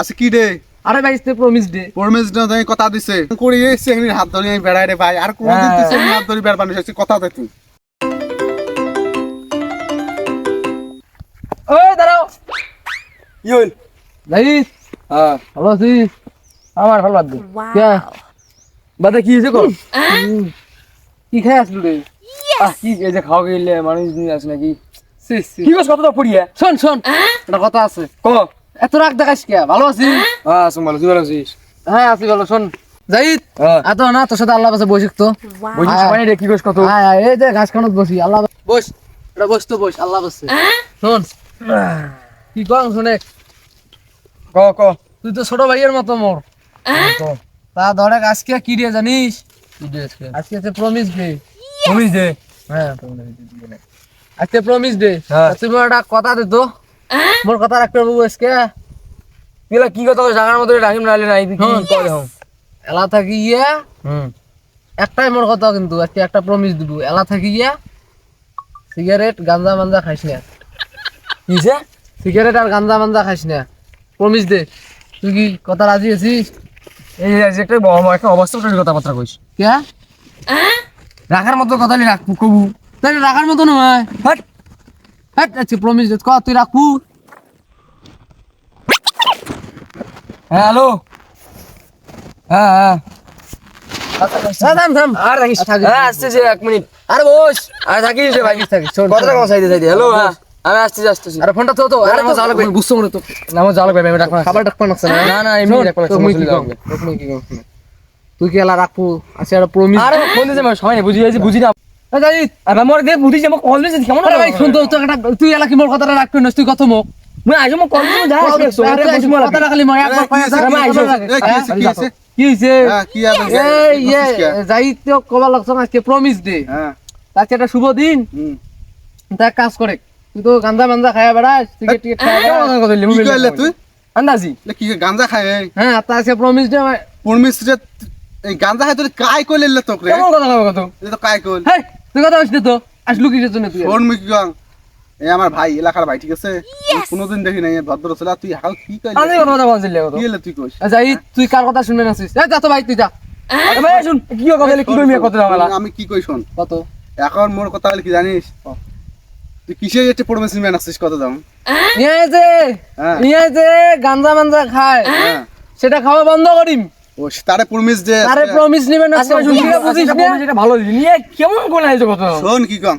আচ্ছা কি রে আরে ভাই ইসতে প্রমিস ডে পরমেশ না তাই কথা দিছে। করি এই চেংড়ির হাত ধরে আমি বেড়াই রে ভাই। আর কোনদিন তুই হ্যাঁ। চেংড়ির হাত ধরে কথা দে তুই। ওই দাঁড়াও। কি ভাই হ্যাঁ। ভালো আছিস? আমার ভালো লাগবে কে? বাদে কি হয়েছে কর? কি খাই আসলো রে? আহ কি এই যে খাওয়া গেলে মানুষ নিয়ে আসে নাকি। কি তো পড়িয়া? শোন শোন। একটা কথা আছে। ক? এত রাগ দেখাস কে? ভালো আছিস? হ্যাঁ? সুমাল তুই ভালো আছিস? হ্যাঁ আছি ভালো শোন। জাহিদ? হ্যাঁ। এত না তোর সাথে আল্লাহ পাশে বসিক তো। হ্যাঁ। মানে রে কি কত? হ্যাঁ হ্যাঁ, এই যে ঘাস খানত বসি আল্লাহ বস। এটা বস তো বস আল্লাহ বসে। শোন। কি কং শুনে ক ক। তুই তো ছোট ভাইয়ের মতো মোর। তা ধরে আজকে কি রে জানিস? আজকে আজকে হচ্ছে প্রমিস ডে তুমি দে হ্যাঁ। আজকে প্রমিস ডে হ্যাঁ। তুমি একটা কথা দে তো। মোর কথা রাখতে বাবু আজকে। এলা কি কথা জাগার মতো রাখিম নালে নাই কি হ্যাঁ। কয় দেখো। এলা থাকি ইয়া হুম। একটাই মোর কথা কিন্তু আজকে একটা প্রমিস দিব। এলা থাকি ইয়া সিগারেট গাঞ্জা মাঞ্জা খাইস না। কিছে সিগারেট আর গাঞ্জা মাঞ্জা খাইস না। প্রমিস দে। তুই কি কথা রাজি আছিস? এই যে একটা বড় একটা অবস্থা কথাবার্তা কইস। কে? রাখার মতো কথা নি রাখ কবু। তাই রাখার মতো নয়। হাট! হ্যাঁ আচ্ছা প্রমিস ক তুই রাখবু। হ্যাঁ হ্যালো। হ্যাঁ হ্যাঁ। আমি আসতেছি আসতেছি। আরে ফোনটা তো তো আরে? তো না আমি রাখব খাবার এমনি তুমি কি তুমি? তুই কি এলা রাখব? আচ্ছা একটা প্রমিস আরে ফোন দিছে আমার সময় নেই বুঝি বুঝি না। জানি আরে মোর দে বুঝি আমার কল দিছে কেমন আরে ভাই শুন তো তোর একটা তুই এলা কি মোর কথাটা রাখবি না তুই কত মুখ মুই মই কল দিছো যা আসছো আরে কথা রাখলি মই একবার কি আছে? কয়ে কি কি আছে? কি আছে? কি হইছে হ্যাঁ কি আছে? এই ইয়ে যাই কবা লাগছ আজকে প্রমিস দে হ্যাঁ আজকে শুভ দিন হুম। তা কাজ করে তুই তো গান্দা মান্দা খায়া বেড়াস টিকিট টিকিট খায়া বেড়াস কথা বললি কি তুই? আন্দাজি? এ, কি গাঞ্জা খায় এই। হ্যাঁ তা আজকে প্রমিস দে পরমেশ রে এই গাঞ্জা খায় তোর কাই কইলে তোক কেমন কথা কও তো কাই কইল হেই! তুই কথা আসলি তো? আসলু কিসের জন্য তুই। ফোন কি কং এই আমার ভাই এলাকার ভাই ঠিক আছে? কোনোদিন দেখি নাই এ ভদ্র ছেলে। তুই হাও কি আমি কইলে কথা কথা বলছিলি কত কি তুই কইস? যাই তুই কার কথা শুনবে না এই যা তো ভাই তুই যা। আরে ভাই শুন কি কথা বলে কি কইমি কত ঝামেলা আমি কি কই শোন? কত? এখন মোর কথা হলে কি জানিস? তুই কিসে একটা পরমেশ ম্যান কত দাম? নিয়ে যে। হ্যাঁ। নিয়ে যে গাঞ্জা মাঞ্জা খায়। হ্যাঁ। সেটা খাওয়া বন্ধ করিম। ও তারে যে প্রমিস নিবে না আচ্ছা শুন বুঝিস না এটা ভালো নিয়ে কেমন কোন আইছো কত শোন কি কং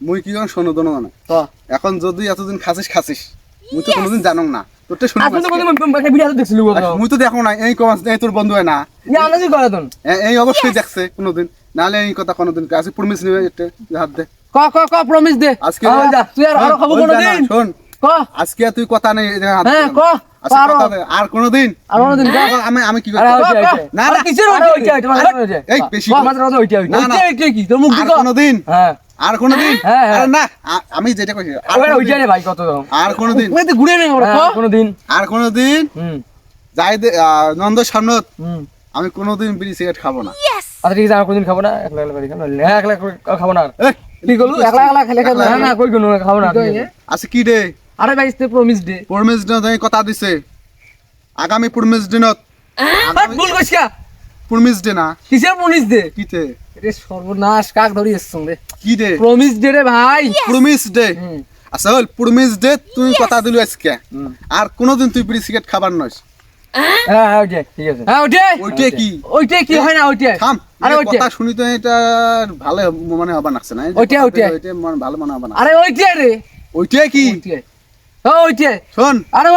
মুই কি কং শোনো দোনো না তো এখন যদি এতদিন খাসিস খাসিস মুই তো কোনোদিন জানো না তোরটা শুনি আসলে কোন একটা ভিডিও দেখছিলি মুই তো দেখো না এই কমাস এই তোর বন্ধু হয় না ইয়া আনাজি করে তোন এই অবশ্যই দেখছে কোনোদিন নাহলে এই কথা কোনোদিন কাছে প্রমিস নিবে একটা হাত দে ক ক ক প্রমিস দে আজকে যা, তুই আর আরও খাব ওই যা না, কোনোদিন শোন ক আজকে তুই কথা নেই এই যে হাত হ্যাঁ, ক, আর কোনোদিন? আর কোনোদিন আমি আমি কি আরে করব? ওইটা, ক, ক। ওইটা। না না। কিসের আরে ওইটা? ওইটা, ওইটা, আরে, ওইটা। এই বেশি ক, মাত্র কথা ওইটা, ওইটা। না, না। ওইটা, ওইটা কি? তোর মুখ দিকে কোনোদিন? হ্যাঁ। আর কোনোদিন। আরে না আমি যেটা কইছি আর ওইটা, রে ভাই কত আর কোনোদিন। ওই তো ঘুরে নেই আমরা ক? আর কোনোদিন? যাই দে আহ, নন্দ সামনত আমি কোনোদিন বিড়ি সিগারেট খাব না। আচ্ছা ঠিক আছে আমি কোনদিন খাব না? একলা একলা করে খাব না? একলা খাব না কি করলু একলা একলা খেলে খেলে না। না কই কোনো খাব না আচ্ছা কি রে আরে ভাই ইসতে প্রমিস দে পরমেশ দিনত এই কথা দিছে? আগামী দিনত আরে ভুল কইছ পরমেশ দে না। কিসের প্রমিস দে কিতে রে সর্বনাশ কাক ধরি এসছং রে। কি রে? প্রমিস দে রে ভাই। Promise day. আচ্ছা প্রমিস ডে তুই কথা দিলু আজকে। আর কোনোদিন তুই বিড়ি সিগারেট খাবার নস। হ্যাঁ? হ্যাঁ ওইটা ঠিক আছে। হ্যাঁ ওইটাই। ওইটা কি? ওইটাই কি হয় না ওইটাই? থাম আরে ওইটাই। কথা শুনি তো এটা ভালো মনে হবে না ওইটাই, ওইটাই। ওইটাই মনে- ভালো মনে হবে না। আরে ওইটাই রে। ওইটা কি? ওইটাই। শোন। আরে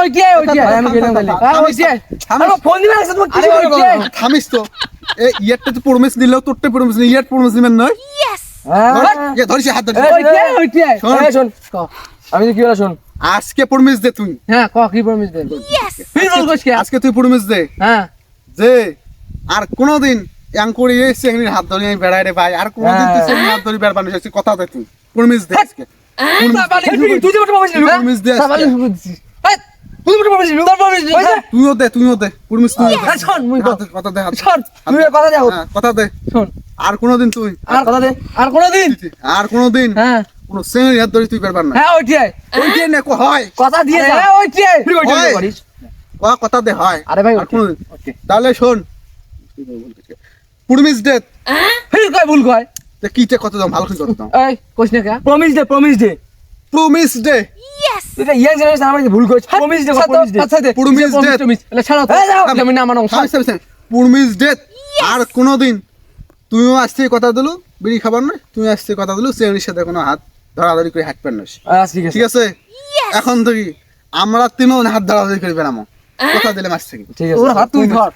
আমি গেলাম তাহলে। ওইটাই থামিস ফোন দিবে না তুমি আরে ওইটাই থামিস তো। এই ইয়ারটা তো প্রমিস দিলেও তোরটা প্রমিস নেই ইয়ার প্রমিস দিবেন নয়। এ ধরিস হাত ধরিস ওইটাই ওইটাই শোন। শোন আমি কি বলা শোন। আজকে প্রমিস দে তুই। হ্যাঁ ক কি প্রমিস দে? আজকে তুই প্রমিস দে। হ্যাঁ। যে আর কোনোদিন এই চেংড়ির হাত ধরে আমি বেড়াই রে ভাই আর কোনোদিন তুই হ্যাঁ। চেংড়ির হাত ধরে কথা দে তুই। প্রমিস দে আজকে। তুইও দে তুইও দে। দে, কথা দে কথা হ্যাঁ, দে। শোন। আর কোনোদিন তুই আর কথা দে আর কোনদিন। আর কোনোদিন হ্যাঁ। কোনো চেংড়ির হাত ধরে তুই না। হ্যাঁ ওইটাই। ওইটাই না হয়। কথা দিয়ে হ্যাঁ ওইটাই। করিস। কথা দে হয়। আরে ভাই, তাহলে শোন। ডেট ফির কয় ভুল কয়? তে কত দাম ভালো করে দাম এই কইস না কে? প্রমিস দে প্রমিস দে। প্রমিস ডে এটা ইয়াং জেনারেশন আমাকে ভুল করছে প্রমিস দে প্রমিস দে। আচ্ছা দে। Promise date. প্রমিস এলে ছাড়ো তো। আমি না মানো প্রমিস ডেট আর কোনোদিন তুমিও আসতে কথা দিলু বিড়ি খাবার নয় তুমি আসতে কথা দিলু চেংড়ির সাথে কোনো হাত ধরাধরি করে হাঁটবেন না। আচ্ছা ঠিক আছে। ঠিক আছে? এখন থেকে আমরা তিনও হাত ধরাধরি করে বেড়ামো। কথা দিলে মাস থেকে। ঠিক আছে। হাত তুই ধর।